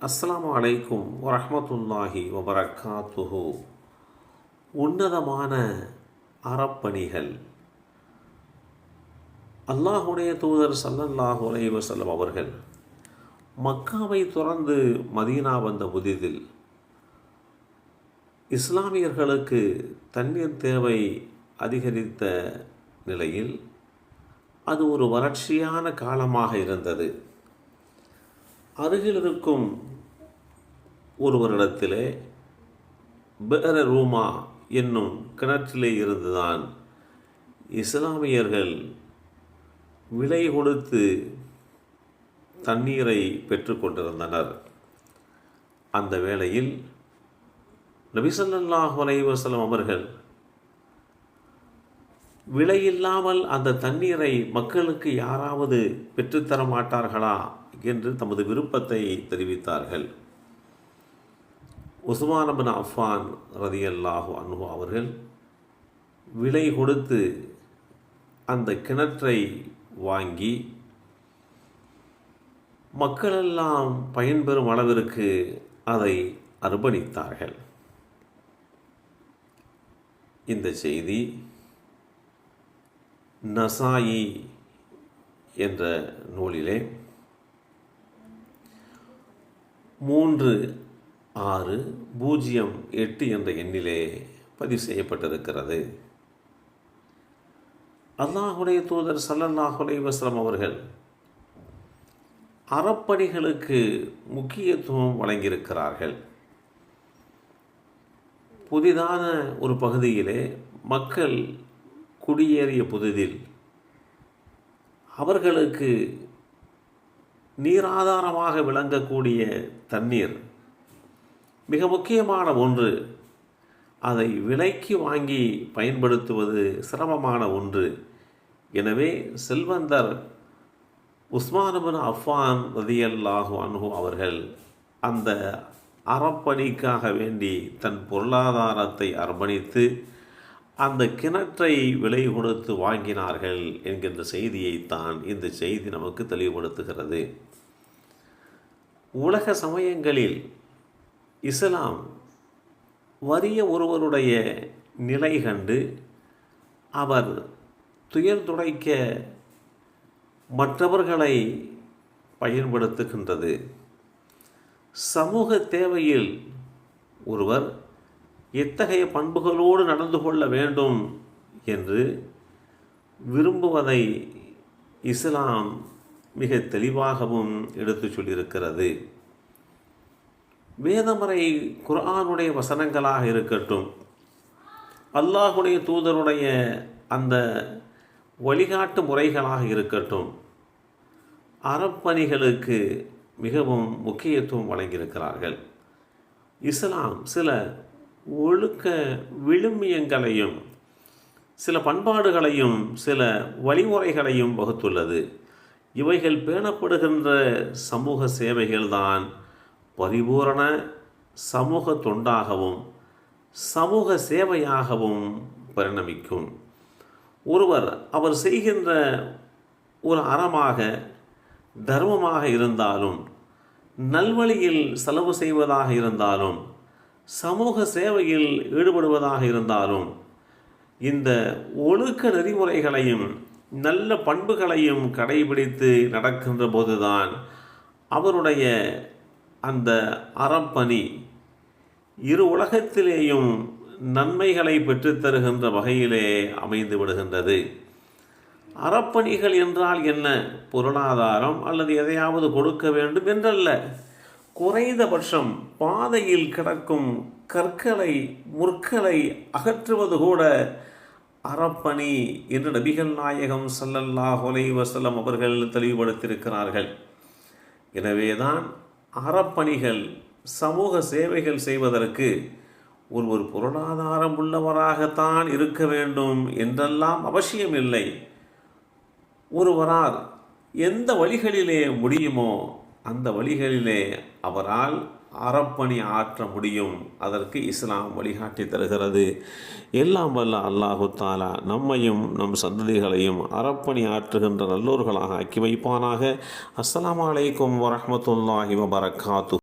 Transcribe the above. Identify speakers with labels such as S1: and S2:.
S1: அஸ்லாம் அலைக்கும் வரமத்துல்லாஹி வபரகாத்துஹு உன்னதமான அறப்பணிகள். அல்லாஹுடைய தூதர் சல்லல்லாஹு அலைஹி வஸல்லம் அவர்கள் மக்காவை துறந்து மதீனா வந்த புதிதில் இஸ்லாமியர்களுக்கு தண்ணீர் தேவை அதிகரித்த நிலையில் அது ஒரு வறட்சியான காலமாக இருந்தது. அருகில் இருக்கும் ஒருவரிடத்திலே பேர ரூமா என்னும் கிணற்றிலே இருந்துதான் இஸ்லாமியர்கள் விலை கொடுத்து தண்ணீரை பெற்றுக்கொண்டிருந்தனர் அந்த வேளையில் நபிசல்லாஹ் வலைவசலம் அவர்கள் விலையில்லாமல் அந்த தண்ணீரை மக்களுக்கு யாராவது பெற்றுத்தர மாட்டார்களா என்று தமது விருப்பத்தை தெரிவித்தார்கள். உஸ்மானபின் அஃபான் ரதியல்லாஹு அன்பு அவர்கள் விலை கொடுத்து அந்த கிணற்றை வாங்கி மக்களெல்லாம் பயன்பெறும் அளவிற்கு அதை அர்ப்பணித்தார்கள். இந்த செய்தி நசாயி என்ற நூலிலே மூன்று ஆறு பூஜ்ஜியம் எட்டு என்ற எண்ணிலே பதிவு செய்யப்பட்டிருக்கிறது. அல்லாஹுடைய தூதர் சல்லல்லாஹுலை வஸ்லம் அவர்கள் அறப்பணிகளுக்கு முக்கியத்துவம் வழங்கியிருக்கிறார்கள். புதிதான ஒரு பகுதியிலே மக்கள் குடியேறிய புதிதில் அவர்களுக்கு நீராதாரமாக விளங்கக்கூடிய தண்ணீர் மிக முக்கியமான ஒன்று. அதை விலைக்கு வாங்கி பயன்படுத்துவது சிரமமான ஒன்று. எனவே செல்வந்தர் உஸ்மானபின் அஃபான் ரதியல்லாஹு அன்ஹு அவர்கள் அந்த அறப்பணிக்காக வேண்டி தன் பொருளாதாரத்தை அர்ப்பணித்து அந்த கிணற்றை விலை கொடுத்து வாங்கினார்கள் என்கின்ற செய்தியைத்தான் இந்த செய்தி நமக்கு தெளிவுபடுத்துகிறது. உலக சமயங்களில் இஸ்லாம் வறிய ஒருவருடைய நிலை கண்டு அவர் துயர் துடைக்க மற்றவர்களை பயன்படுத்துகின்றது. சமூக தேவையில் ஒருவர் எத்தகைய பண்புகளோடு நடந்து கொள்ள வேண்டும் என்று விரும்புவதை இஸ்லாம் மிக தெளிவாகவும் எடுத்து சொல்லியிருக்கிறது. வேதமறை குரானுடைய வசனங்களாக இருக்கட்டும் அல்லாஹுடைய தூதருடைய அந்த வழிகாட்டு முறைகளாக இருக்கட்டும் அறப்பணிகளுக்கு மிகவும் முக்கியத்துவம் வழங்கியிருக்கிறார்கள். இஸ்லாம் சில ஒழுக்க விழுமியங்களையும் சில பண்பாடுகளையும் சில வழிமுறைகளையும் வகுத்துள்ளது. இவைகள் பேணப்படுகின்ற சமூக சேவைகள்தான் பரிபூரண சமூக தொண்டாகவும் சமூக சேவையாகவும் பரிணமிக்கும். ஒருவர் அவர் செய்கின்ற ஒரு அறமாக தர்மமாக இருந்தாலும் நல்வழியில் செலவு செய்வதாக இருந்தாலும் சமூக சேவையில் ஈடுபடுவதாக இருந்தாலும் இந்த ஒழுக்க நெறிமுறைகளையும் நல்ல பண்புகளையும் கடைபிடித்து நடக்கின்ற போதுதான் அவருடைய அந்த அறப்பணி இரு உலகத்திலேயும் நன்மைகளை பெற்றுத்தருகின்ற வகையிலே அமைந்து விடுகின்றது. அறப்பணிகள் என்றால் என்ன? பொருளாதாரம் அல்லது எதையாவது கொடுக்க வேண்டும் என்றல்ல. குறைந்தபட்சம் பாதையில் கிடக்கும் கற்களை முற்களை அகற்றுவது கூட அறப்பணி என்று நபிகள் நாயகம் சல்லல்லாஹ் ஒலை வசலம் அவர்கள் தெளிவுபடுத்தியிருக்கிறார்கள். எனவேதான் அறப்பணிகள் சமூக சேவைகள் செய்வதற்கு ஒருவர் பொருளாதாரம் உள்ளவராகத்தான் இருக்க வேண்டும் என்றெல்லாம் அவசியமில்லை. ஒருவரால் எந்த வழிகளிலே முடியுமோ அந்த வழிகளிலே அவரால் அறப்பணி ஆற்ற முடியும். அதற்கு இஸ்லாம் வழிகாட்டி தருகிறது. எல்லாம் வல்ல அல்லாஹு தாலா நம்மையும் நம் சந்ததிகளையும் அறப்பணி ஆற்றுகின்ற நல்லோர்களாக ஆக்கி வைப்பானாக. அஸ்லாம் வலைக்கம் வரமத்துல்லாஹி வபரகாத்து